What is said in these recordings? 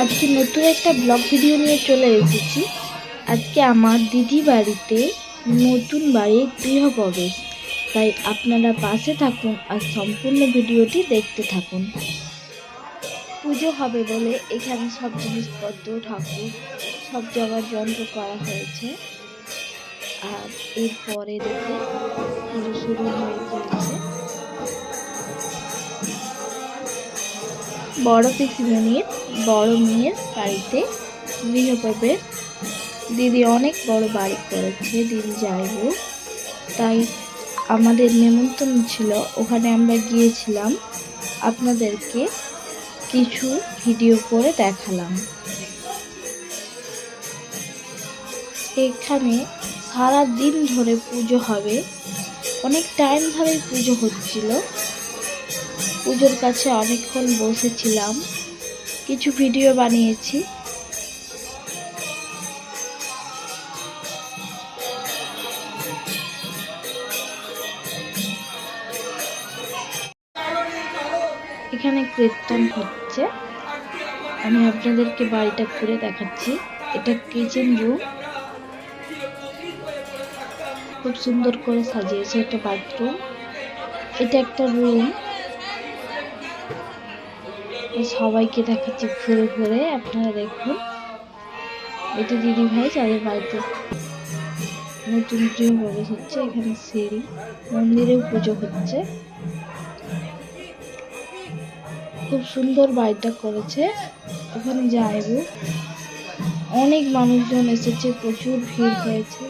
আজকে নতুন একটা ব্লগ ভিডিও নিয়ে চলে এসেছি। আজকে আমার দিদি বাড়িতে নতুন বাড়ির গৃহপ্রবেশ। তাই আপনারা পাশে থাকুন আর সম্পূর্ণ ভিডিওটি দেখতে থাকুন। পুজো হবে বলে এখানে সব জিনিসপত্র, ঠাকুর, সব জায়গার যন্ত্র করা হয়েছে। আর এরপরে দেখে পুজো শুরু হয়ে বড় পিসিমণির বড় মেয়ের বাড়িতে গৃহপ্রবেশ। দিদি অনেক বড় বাড়ি করেছে, দিদি যাইব তাই আমাদের নেমন্তন্ন ছিল, ওখানে আমরা গিয়েছিলাম। আপনাদেরকে কিছু ভিডিও করে দেখালাম। এখানে সারা দিন ধরে পুজো হবে। অনেক টাইম ধরে পুজো হচ্ছিল। পুজোর কাছে অনেকক্ষণ বসেছিলাম। কিছু ভিডিও বানিয়েছি। এখানে কীর্তন হচ্ছে। আমি আপনাদেরকে বাড়িটা ঘুরে দেখাচ্ছি। এটা কিচেন রুম খুব সুন্দর করে সাজিয়েছে এটা বাথরুম এটা একটা রুম সবাইকে দেখাচ্ছি ঘুরে ঘুরে, আপনারা দেখুন। এটা দিদি ভাই, যাদের বাড়িতে নতুন গৃহ প্রবেশ হচ্ছে, এখানে সিঁড়ি মন্দিরেও পুজো হচ্ছে। খুব সুন্দর বাড়িটা করেছে। ওখানে যাইব। অনেক মানুষজন এসেছে, প্রচুর ভিড় হয়েছে।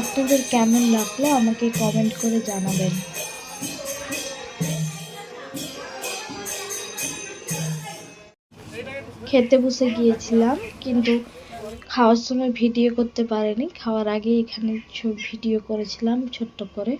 আপনাদের কেমন লাগল আমাকে কমেন্ট করে জানাবেন। খেতে বসে গিয়েছিলাম, কিন্তু খাওয়ার সময় ভিডিও করতে পারিনি। খাওয়ার আগে এখানে ভিডিও করেছিলাম ছোট্ট করে।